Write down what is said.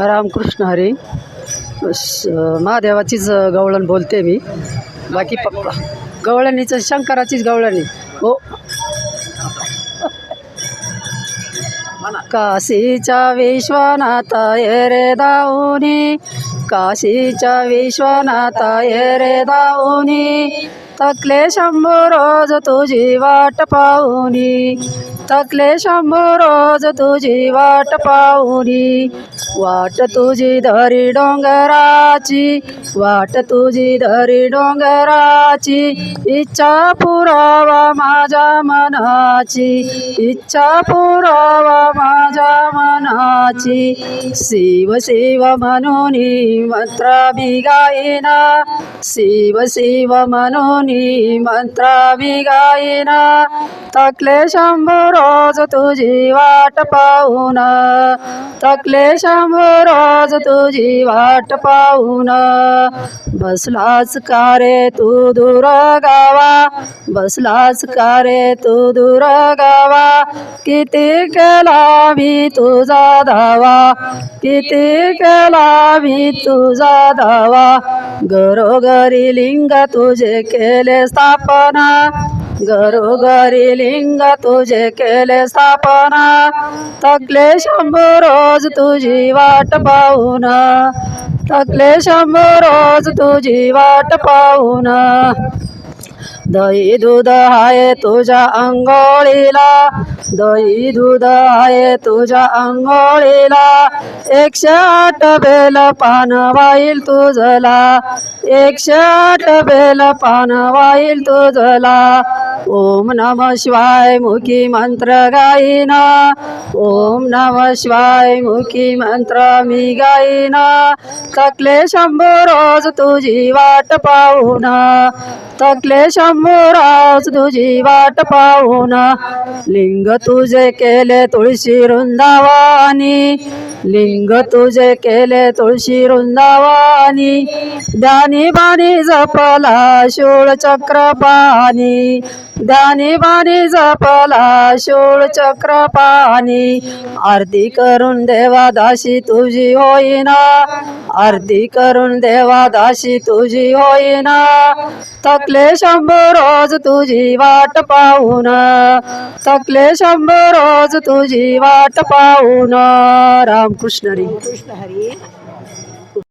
रामकृष्ण हरी. महादेवाचीच गवळण बोलते मी. बाकी पप्पा गवळणीचं शंकराचीच गवळणी. हो. काशीच्या विश्वनाथ रे दाऊनी. काशीच्या विश्वनाथ रे दाऊनी. तकले शंभू रोज तुझी वाट पाहुनी. तकले शंभू रोज तुझी वाट पाहुनी. वाट तुझी धरी डोंगराची वाट तुझी धरी डोंगराची इच्छा पुरावा माझ्या मनाची इच्छा पुरावा माझ्या मनाची. शिव शिव म्हणून मंत्र मी शिव शिव मनोनी मंत्र मी गाईना तकले शंभू रोज तुझी वाट पाहून. तकले शंभू रोज तुझी वाट पाहून. बसलाच का रे तू दूर गावा? बसलाच का रे तू दूर गावा? किती केला मी तुझा धावा? किती केला मी तुझा धावा? घरोघरी लिंग तुझे केले स्थापना। घरोघरी लिंग तुझे केले स्थापना। तकले शंभ रोज तुझी वाट पाहून तकले शंभ रोज तुझी वाट पाहून दही दूध आहे तुझ्या अंघोळीला दही दूध आहे तुझ्या अंघोळीला एकशे आठ बेल पान वाईल तुझला एकशे आठ बेल पान वाईल तुझला. ओम नम शिवाय मुखी मंत्र गाईना ओम नम शिवाय मुखी मंत्र मी गाईना. तकले शंभर रोज तुझी वाट पाहून तकले शंभूराज तुझी वाट पाहून. लिंग तुझे केले तुळशी वृंदावानी. लिंग तुझे केले तुळशी वृंदावानी. ज्ञानी बाणी जपला शूळ चक्र पाणी बाणी जपला शूळ चक्र पाणी. आरती करून देवा दाशी तुझी होईना. आरती करून देवा दाशी तुझी होईना. तकले शंभर रोज तुझी वाट पाहून. तकले शंभर रोज तुझी वाट पाहून. रामकृष्ण हरी कृष्ण हरी.